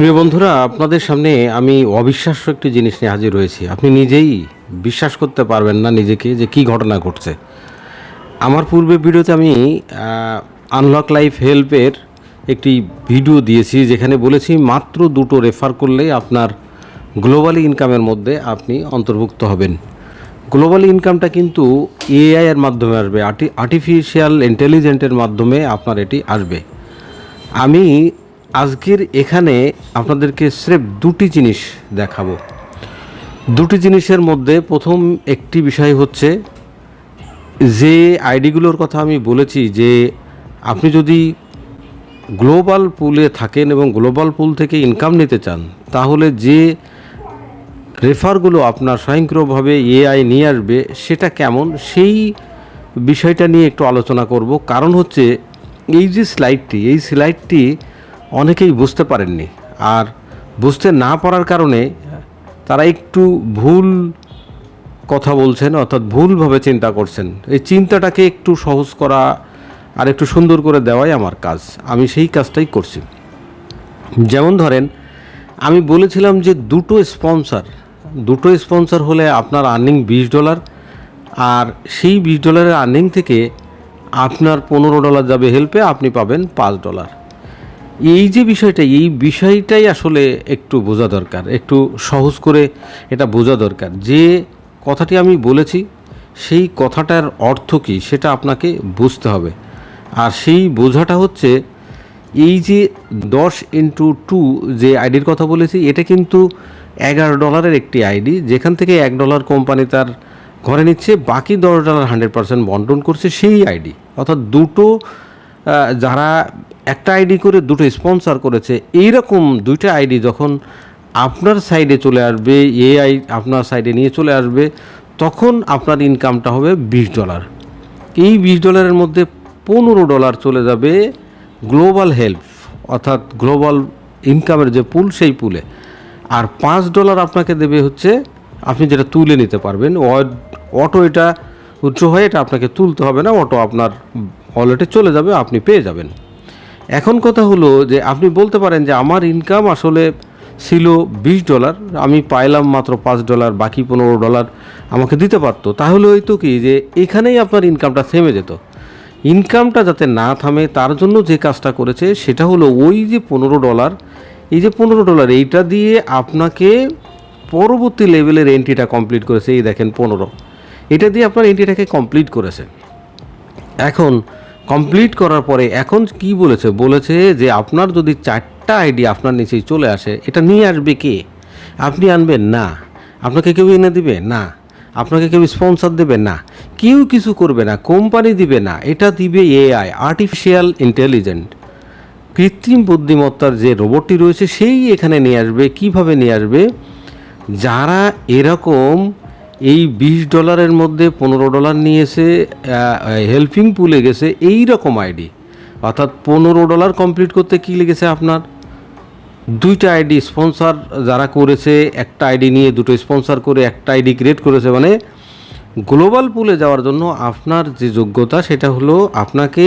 প্রিয় বন্ধুরা, আপনাদের সামনে আমি অবিশ্বাস্য একটি জিনিস নিয়ে হাজির হয়েছি আপনি নিজেই বিশ্বাস করতে পারবেন না নিজেকে যে কি ঘটনা ঘটছে। আমার পূর্বে ভিডিওতে আমি আনলক লাইফ হেল্পের একটি ভিডিও দিয়েছি, যেখানে বলেছি মাত্র দুটো রেফার করলেই আপনার গ্লোবালি ইনকামের মধ্যে আপনি অন্তর্ভুক্ত হবেন। গ্লোবাল ইনকামটা কিন্তু এআই এর মাধ্যমে আসবে আর্টি আর্টিফিশিয়াল ইন্টেলিজেন্টের মাধ্যমে আপনার এটি আসবে। আমি আজকের এখানে আপনাদেরকে স্রেফ দুটি জিনিস দেখাবো। দুটি জিনিসের মধ্যে প্রথম একটি বিষয় হচ্ছে, যে আইডিগুলোর কথা আমি বলেছি যে আপনি যদি গ্লোবাল পুলে থাকেন এবং গ্লোবাল পুল থেকে ইনকাম নিতে চান, তাহলে যে রেফারগুলো আপনার স্বয়ংক্রিয়ভাবে এআই নিয়ে আসবে, সেটা কেমন? সেই বিষয়টা নিয়ে একটু আলোচনা করব। কারণ হচ্ছে, এই যে স্লাইডটি, এই স্লাইডটি অনেকেই বুঝতে পারেননি। আর বুঝতে না পারার কারণে তারা একটু ভুল কথা বলছেন, অর্থাৎ ভুলভাবে চিন্তা করছেন। এই চিন্তাটাকে একটু সহজ করা আর একটু সুন্দর করে দেওয়াই আমার কাজ। আমি সেই কাজটাই করছি। যেমন ধরেন, আমি বলেছিলাম যে দুটো স্পন্সর দুটো স্পন্সর হলে আপনার আর্নিং বিশ ডলার আর সেই বিশ ডলারের আর্নিং থেকে আপনার পনেরো ডলার যাবে হেল্পে, আপনি পাবেন পাঁচ ডলার। এই যে বিষয়টা, এই বিষয়টাই আসলে একটু বোঝা দরকার, একটু সহজ করে এটা বোঝা দরকার। যে কথাটি আমি বলেছি, সেই কথাটার অর্থ কী সেটা আপনাকে বুঝতে হবে। আর সেই বোঝাটা হচ্ছে, এই যে দশ ইন্টু টু যে আইডির কথা বলেছি, এটা কিন্তু এগারো ডলারের একটি আইডি, যেখান থেকে এক ডলার কোম্পানি তার ঘরে নিচ্ছে, বাকি দশ ডলার হান্ড্রেড পার্সেন্ট বন্টন করছে সেই আইডি। অর্থাৎ দুটো যারা একটা আইডি করে দুটো স্পন্সর করেছে। এইরকম দুইটা আইডি যখন আপনার সাইডে চলে আসবে, এআই আপনার সাইডে নিয়ে চলে আসবে, তখন আপনার ইনকামটা হবে বিশ ডলার এই বিশ ডলারের মধ্যে পনেরো ডলার চলে যাবে গ্লোবাল হেল্প অর্থাৎ গ্লোবাল ইনকামের যে পুল সেই পুলে আর পাঁচ ডলার আপনাকে দেবে হচ্ছে, আপনি যেটা তুলে নিতে পারবেন অটো এটা উচ্চ হয়ে এটা আপনাকে তুলতে হবে না, অটো আপনার ওয়ালেটে চলে যাবে, আপনি পেয়ে যাবেন। এখন কথা হলো যে আপনি বলতে পারেন যে আমার ইনকাম আসলে ছিল বিশ ডলার আমি পাইলাম মাত্র পাঁচ ডলার বাকি পনেরো ডলার আমাকে দিতে পারতো। তাহলে হয়তো কি যে এখানেই আপনার ইনকামটা থেমে যেত। ইনকামটা যাতে না থামে, তার জন্য যে কাজটা করেছে, সেটা হলো ওই যে পনেরো ডলার এই যে পনেরো ডলার এইটা দিয়ে আপনাকে পরবর্তী লেভেলের এন্ট্রিটা কমপ্লিট করেছে। এই দেখেন পনেরো। এটা দিয়ে আপনার এন্ট্রিটাকে কমপ্লিট করেছে। এখন কমপ্লিট করার পরে এখন কি বলেছে? বলেছে যে আপনার যদি চারটা আইডি আপনার নিচেই চলে আসে, এটা নিয়ে আসবে কে? আপনি আনবেন না। আপনাকে কেউ এনে দিবে? না। আপনাকে কেউ স্পন্সর দেবে? না। কেউ কিছু করবে না। কোম্পানি দিবে না। এটা দিবে এআই আর্টিফিশিয়াল ইন্টেলিজেন্ট কৃত্রিম বুদ্ধিমত্তার যে রোবটটি রয়েছে, সেই এখানে নিয়ে আসবে। কীভাবে নিয়ে আসবে? যারা এরকম এই বিশ ডলারের মধ্যে পনেরো ডলার নিয়েছে হেল্পিং পুলে গেছে এই রকম আইডি অর্থাৎ পনেরো ডলার কমপ্লিট করতে কী লেগেছে আপনার? দুইটা আইডি স্পন্সর যারা করেছে, একটা আইডি নিয়ে দুটো স্পন্সর করে, একটা আইডি ক্রিয়েট করেছে। মানে গ্লোবাল পুলে যাওয়ার জন্য আপনার যে যোগ্যতা, সেটা হলো আপনাকে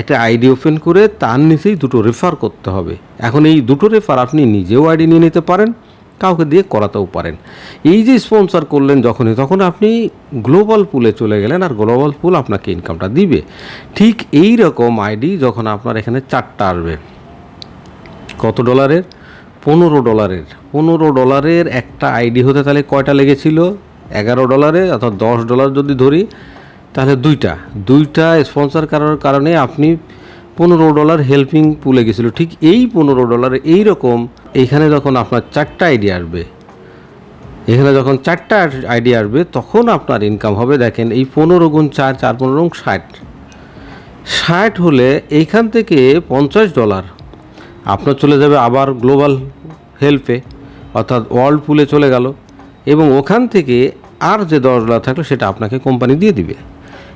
একটা আইডি ওপেন করে তার নিচেই দুটো রেফার করতে হবে। এখন এই দুটো রেফার আপনি নিজেও আইডি নিয়ে নিতে পারেন কাউকে দিয়ে করাতেও পারেন। এই যে স্পন্সর করলেন যখনই, তখন আপনি গ্লোবাল পুলে চলে গেলেন আর গ্লোবাল পুল আপনাকে ইনকামটা দিবে। ঠিক এই রকম আইডি যখন আপনার এখানে চারটা আসবে, কত ডলারের পনেরো ডলারের পনেরো ডলারের একটা আইডি হতে তাহলে কয়টা লেগেছিল? এগারো ডলারে অর্থাৎ দশ ডলার যদি ধরি, তাহলে দুইটা। দুইটা স্পন্সর করার কারণে আপনি পনেরো ডলার হেল্পিং পুলে গেছিল। ঠিক এই পনেরো ডলারে এই রকম এইখানে যখন আপনার চারটা আইডিয়া আসবে, এখানে যখন চারটা আইডিয়া আসবে, তখন আপনার ইনকাম হবে, দেখেন এই পনেরো গুণ চার চার পনেরো ষাট। ষাট হলে এইখান থেকে পঞ্চাশ ডলার আপনার চলে যাবে আবার গ্লোবাল হেল্পে অর্থাৎ ওয়ার্ল্ড পুলে চলে গেল। এবং ওখান থেকে আর যে দশ ডলার থাকল, সেটা আপনাকে কোম্পানি দিয়ে দিবে।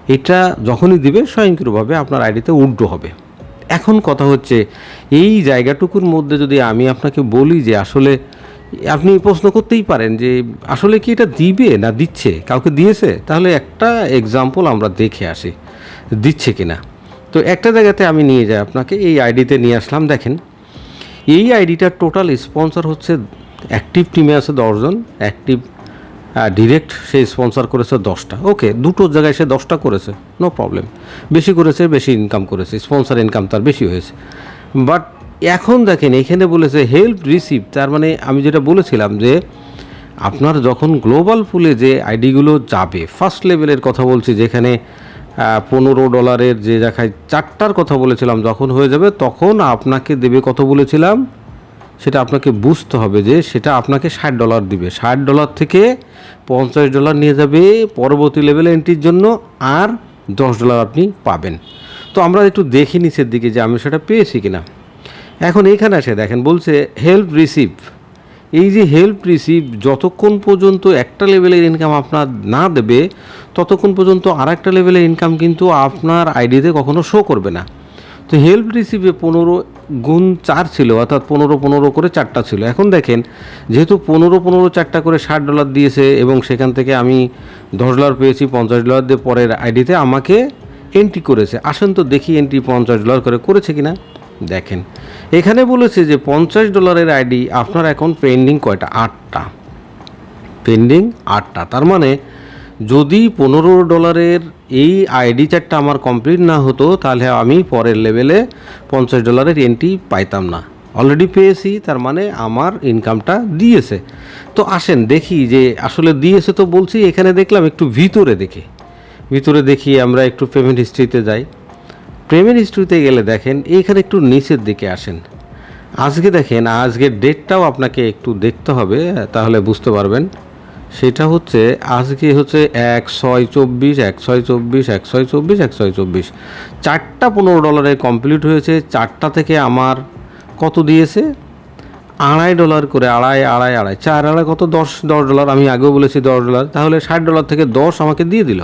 এটা যখনই দিবে, স্বয়ংক্রিয়ভাবে আপনার আইডিতে উড্ডো হবে। এখন কথা হচ্ছে, এই জায়গাটুকুর মধ্যে যদি আমি আপনাকে বলি যে আসলে আপনি প্রশ্ন করতেই পারেন যে আসলে কি এটা দিবে না দিচ্ছে? কাউকে দিয়েছে? তাহলে একটা এক্সাম্পল আমরা দেখে আসি, দিচ্ছে কি না তো একটা জায়গাতে আমি নিয়ে যাই আপনাকে, এই আইডিতে নিয়ে আসলাম, দেখেন। এই আইডিটার টোটাল স্পন্সর হচ্ছে অ্যাক্টিভ টিমে আছে দশজন অ্যাক্টিভ ডিরেক্ট সে স্পন্সর করেছে দশটা। ওকে দুটো জায়গায় সে দশটা করেছে নো প্রবলেম বেশি করেছে, বেশি ইনকাম করেছে স্পন্সর ইনকাম তার বেশি হয়েছে। বাট এখন দেখেন, এখানে বলেছে হেল্প রিসিভ তার মানে আমি যেটা বলেছিলাম যে, আপনার যখন গ্লোবাল পুলে যে আইডিগুলো যাবে ফার্স্ট লেভেলের কথা বলছি, যেখানে পনেরো ডলারের যে জায়গায় চারটার কথা বলেছিলাম, যখন হয়ে যাবে, তখন আপনাকে দেবে কত বলেছিলাম? সেটা আপনাকে বুঝতে হবে যে সেটা আপনাকে ষাট ডলার দিবে। ষাট ডলার থেকে পঞ্চাশ ডলার নিয়ে যাবে পরবর্তী লেভেলে এন্ট্রির জন্য আর দশ ডলার আপনি পাবেন। তো আমরা একটু দেখি নিচের দিকে যে আমি সেটা পেয়েছি কিনা। এখন এইখানে আসে, দেখেন, বলছে হেল্প রিসিভ এই যে হেল্প রিসিভ যতক্ষণ পর্যন্ত একটা লেভেলের ইনকাম আপনার না দেবে, ততক্ষণ পর্যন্ত আর একটা লেভেলের ইনকাম কিন্তু আপনার আইডিতে কখনো শো করবে না। তো হেল্প রিসিভে পনেরো গুণ চার ছিল, অর্থাৎ পনেরো পনেরো করে চারটা ছিল। এখন দেখেন, যেহেতু পনেরো পনেরো চারটা করে ষাট ডলার দিয়েছে এবং সেখান থেকে আমি দশ ডলার পেয়েছি, পঞ্চাশ ডলার দিয়ে পরের আইডিতে আমাকে এন্ট্রি করেছে। আসেন তো দেখি এন্ট্রি পঞ্চাশ ডলার করে করেছে কিনা। দেখেন, এখানে বলেছে যে পঞ্চাশ ডলারের আইডি আপনার এখন পেন্ডিং কয়টা? আটটা। পেন্ডিং আটটা। তার মানে যদি পনেরো ডলারের এই আইডি চারটা আমার কমপ্লিট না হতো, তাহলে আমি পরের লেভেলে পঞ্চাশ ডলারের এন্ট্রি পাইতাম না। অলরেডি পেয়েছি, তার মানে আমার ইনকামটা দিয়েছে। তো আসেন দেখি যে আসলে দিয়েছে তো বলছি, এখানে দেখলাম একটু ভিতরে দেখি। ভিতরে দেখি আমরা একটু পেমেন্ট হিস্ট্রিতে যাই। পেমেন্ট হিস্ট্রিতে গেলে দেখেন এইখানে একটু নিচের দিকে আসেন। আজকে দেখেন, আজকের ডেটটাও আপনাকে একটু দেখতে হবে, তাহলে বুঝতে পারবেন। সেটা হচ্ছে আজকে হচ্ছে এক ছয় চব্বিশ এক ছয় চব্বিশ এক ছয় চব্বিশ এক ছয় চব্বিশ। চারটা পনেরো ডলারে কমপ্লিট হয়েছে। চারটা থেকে আমার কত দিয়েছে? আড়াই ডলার করে, আড়াই আড়াই আড়াই। চার, আড়াই কত? দশ দশ ডলার। আমি আগেও বলেছি দশ ডলার। তাহলে ষাট ডলার থেকে দশ আমাকে দিয়ে দিল।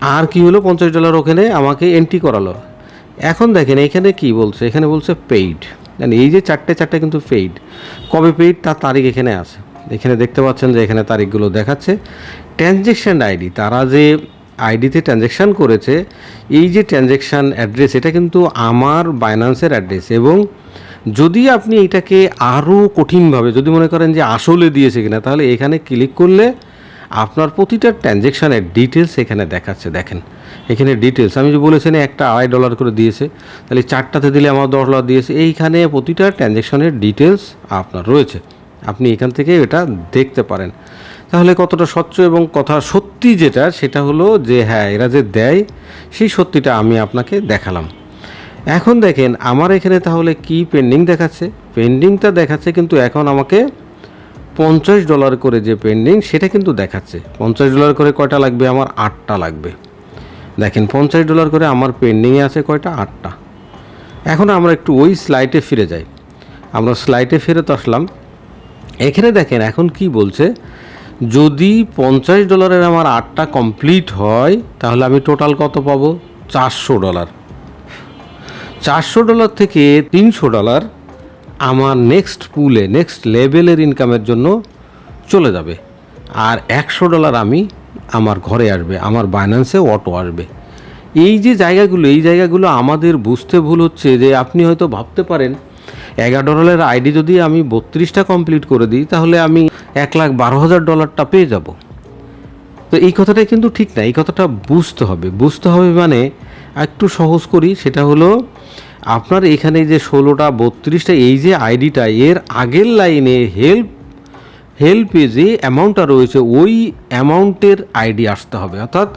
আর কি হলো? পঞ্চাশ ডলার ওখানে আমাকে এন্ট্রি করালো। এখন দেখেন, এখানে কি বলছে? এখানে বলছে পেইড এই যে চারটে চারটে কিন্তু পেইড কবে পেইড তার তারিখ এখানে আছে। এখানে দেখতে পাচ্ছেন যে এখানে তারিখগুলো দেখাচ্ছে। ট্রানজেকশান আইডি তারা যে আইডিতে ট্রানজেকশান করেছে, এই যে ট্রানজেকশান অ্যাড্রেস এটা কিন্তু আমার বাইন্যান্সের অ্যাড্রেস এবং যদি আপনি এটাকে আরও কঠিনভাবে, যদি মনে করেন যে আসলে দিয়েছে কিনা, তাহলে এখানে ক্লিক করলে আপনার প্রতিটা ট্রানজেকশানের ডিটেলস এখানে দেখাচ্ছে। দেখেন, এখানে ডিটেলস আমি যে বলেছেন একটা আড়াই ডলার করে দিয়েছে, তাহলে চারটাতে দিলে আমার দশ ডলার দিয়েছে, এইখানে প্রতিটা ট্রানজেকশানের ডিটেলস আপনার রয়েছে। আপনি এখান থেকে এটা দেখতে পারেন। তাহলে কতটা স্বচ্ছ এবং কথা সত্যি যেটা, সেটা হলো যে হ্যাঁ এরা যে দেয়, সেই সত্যিটা আমি আপনাকে দেখালাম। এখন দেখেন, আমার এখানে তাহলে কি পেন্ডিং দেখাচ্ছে? পেন্ডিংটা দেখাচ্ছে কিন্তু এখন আমাকে পঞ্চাশ ডলার করে যে পেন্ডিং সেটা কিন্তু দেখাচ্ছে। পঞ্চাশ ডলার করে কয়টা লাগবে? আমার আটটা লাগবে। দেখেন, পঞ্চাশ ডলার করে আমার পেন্ডিংয়ে আছে কয়টা? আটটা। এখন আমরা একটু ওই স্লাইডে ফিরে যাই। আমরা স্লাইডে ফেরত আসলাম। এখানে দেখেন এখন কি বলছে? যদি পঞ্চাশ ডলারের আমার আটটা কমপ্লিট হয়, তাহলে আমি টোটাল কত পাবো? চারশো ডলার। চারশো ডলার থেকে তিনশো ডলার আমার নেক্সট পুলে নেক্সট লেভেলের ইনকামের জন্য চলে যাবে। আর একশো ডলার আমি আমার ঘরে আসবে, আমার বাইন্যান্সে অটো আসবে। এই যে জায়গাগুলো, এই জায়গাগুলো আমাদের বুঝতে ভুল হচ্ছে যে আপনি হয়তো ভাবতে পারেন এগারো ডলারের আইডি যদি আমি বত্রিশটা কমপ্লিট করে দিই, তাহলে আমি এক লাখ বারো হাজার ডলারটা পেয়ে যাব। তো এই কথাটা কিন্তু ঠিক না, এই কথাটা বুঝতে হবে। বুঝতে হবে মানে একটু সহজ করি, সেটা হলো আপনার এখানে যে ষোলোটা, বত্রিশটা, এই যে আইডিটা এর আগের লাইনে হেল্প হেল্পে যে অ্যামাউন্টটা রয়েছে, ওই অ্যামাউন্টের আইডি আসতে হবে। অর্থাৎ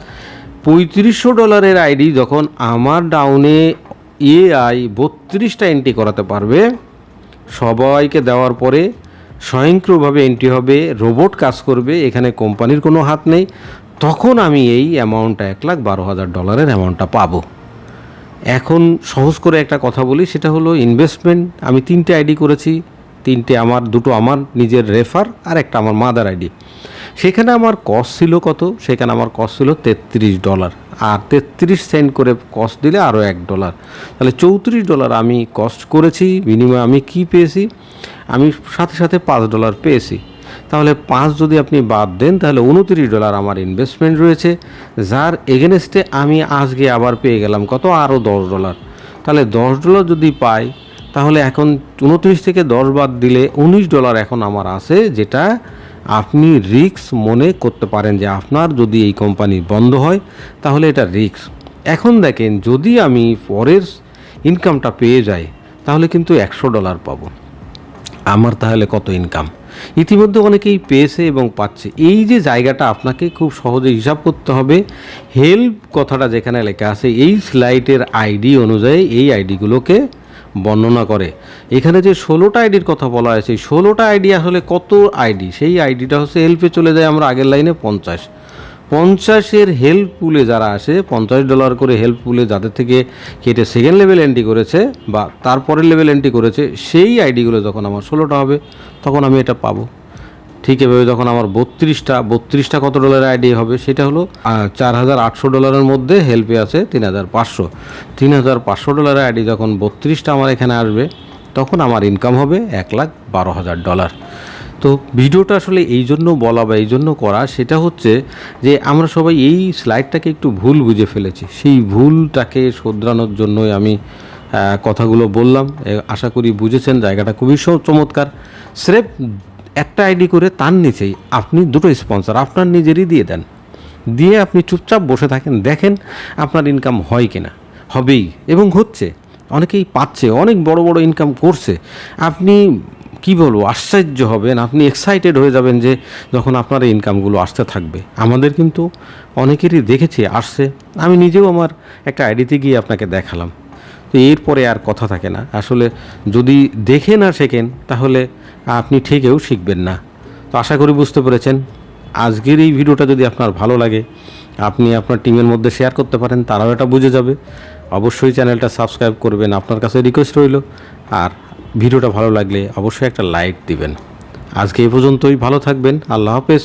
পঁয়ত্রিশশো ডলারের আইডি যখন আমার ডাউনে এআই বত্রিশটা এন্ট্রি করাতে পারবে সবাইকে দেওয়ার পরে স্বয়ংক্রিয়ভাবে এন্ট্রি হবে রোবট কাজ করবে, এখানে কোম্পানির কোনো হাত নেই। তখন আমি এই অ্যামাউন্টটা এক লাখ বারো হাজার ডলারের অ্যামাউন্টটা পাবো। এখন সহজ করে একটা কথা বলি, সেটা হলো ইনভেস্টমেন্ট আমি তিনটে আইডি করেছি, তিনটে আমার, দুটো আমার, নিজের রেফার আর একটা আমার মাদার আইডি সেখানে আমার কস্ট ছিল কত? সেখানে আমার কস্ট ছিল তেত্রিশ ডলার আর তেত্রিশ সেন্ট করে কস্ট দিলে আরও এক ডলার তাহলে চৌত্রিশ ডলার আমি কস্ট করেছি, বিনিময়ে আমি কি পেয়েছি? আমি সাথে সাথে পাঁচ ডলার পেয়েছি। তাহলে পাঁচ যদি আপনি বাদ দেন, তাহলে উনত্রিশ ডলার আমার ইনভেস্টমেন্ট রয়েছে। যার এগেনস্টে আমি আজকে আবার পেয়ে গেলাম কত? আরও দশ ডলার তাহলে দশ ডলার যদি পাই, তাহলে এখন উনত্রিশ থেকে দশ বাদ দিলে উনিশ ডলার এখন আমার আছে, যেটা আপনি রিক্স মনে করতে পারেন যে আপনার যদি এই কোম্পানি বন্ধ হয়, তাহলে এটা রিক্স এখন দেখেন, যদি আমি পরের ইনকামটা পেয়ে যাই, তাহলে কিন্তু একশো ডলার পাবো। আমার তাহলে কত ইনকাম? ইতিমধ্যে অনেকেই পেয়েছে এবং পাচ্ছে। এই যে জায়গাটা আপনাকে খুব সহজে হিসাব করতে হবে, হেল্প কথাটা যেখানে লেখা আছে, এই স্লাইডের আইডি অনুযায়ী এই আইডিগুলোকে বর্ণনা করে। এখানে যে ষোলোটা আইডির কথা বলা হয়েছে, এই ষোলোটা আইডি আসলে কত আইডি? সেই আইডিটা হচ্ছে হেল্পে চলে যায় আমরা আগের লাইনে পঞ্চাশ। পঞ্চাশের হেল্প পুলে যারা আসে, পঞ্চাশ ডলার করে হেল্প পুলে যাদের থেকে কেটে সেকেন্ড লেভেল এন্ট্রি করেছে বা তারপরের লেভেল এন্ট্রি করেছে, সেই আইডিগুলো যখন আমার ষোলোটা হবে, তখন আমি এটা পাবো। ঠিক এভাবে যখন আমার বত্রিশটা বত্রিশটা কত ডলারের আইডি হবে? সেটা হলো চার হাজার আটশো ডলারের মধ্যে হেল্পে আছে তিন হাজার পাঁচশো। তিন হাজার পাঁচশো ডলারের আইডি যখন বত্রিশটা আমার এখানে আসবে, তখন আমার ইনকাম হবে এক লাখ বারো হাজার ডলার তো ভিডিওটা আসলে এই জন্য বলা বা এই জন্য করা, সেটা হচ্ছে যে আমরা সবাই এই স্লাইডটাকে একটু ভুল বুঝে ফেলেছি। সেই ভুলটাকে শোধরানোর জন্যই আমি কথাগুলো বললাম। আশা করি বুঝেছেন, জায়গাটা খুবই চমৎকার। স্রেফ একটা আইডি করে তার নিচেই আপনি দুটো স্পন্সর আপনার নিজেরই দিয়ে দেন। দিয়ে আপনি চুপচাপ বসে থাকেন, দেখেন আপনার ইনকাম হয় কিনা। হবেই এবং হচ্ছে, অনেকেই পাচ্ছে, অনেক বড় বড় ইনকাম করছে। আপনি কি বলব, আশ্চর্য হবেন, আপনি এক্সাইটেড হয়ে যাবেন যে যখন আপনার এই ইনকামগুলো আসতে থাকবে। আমাদের কিন্তু অনেকেরই দেখেছি, আসছে। আমি নিজেও আমার একটা আইডিতে গিয়ে আপনাকে দেখালাম। তো এরপরে আর কথা থাকে না। আসলে যদি দেখে না শেখেন, তাহলে আপনি ঠেকেও শিখবেন না। তো আশা করি বুঝতে পেরেছেন। আজকের এই ভিডিওটা যদি আপনার ভালো লাগে, আপনি আপনার টিমের মধ্যে শেয়ার করতে পারেন, তারাও এটা বুঝে যাবে। অবশ্যই চ্যানেলটা সাবস্ক্রাইব করবেন, আপনার কাছে রিকোয়েস্ট রইল। আর ভিডিওটা ভালো লাগলে অবশ্যই একটা লাইক দিবেন। আজকে এই পর্যন্তই, ভালো থাকবেন, আল্লাহ হাফেজ।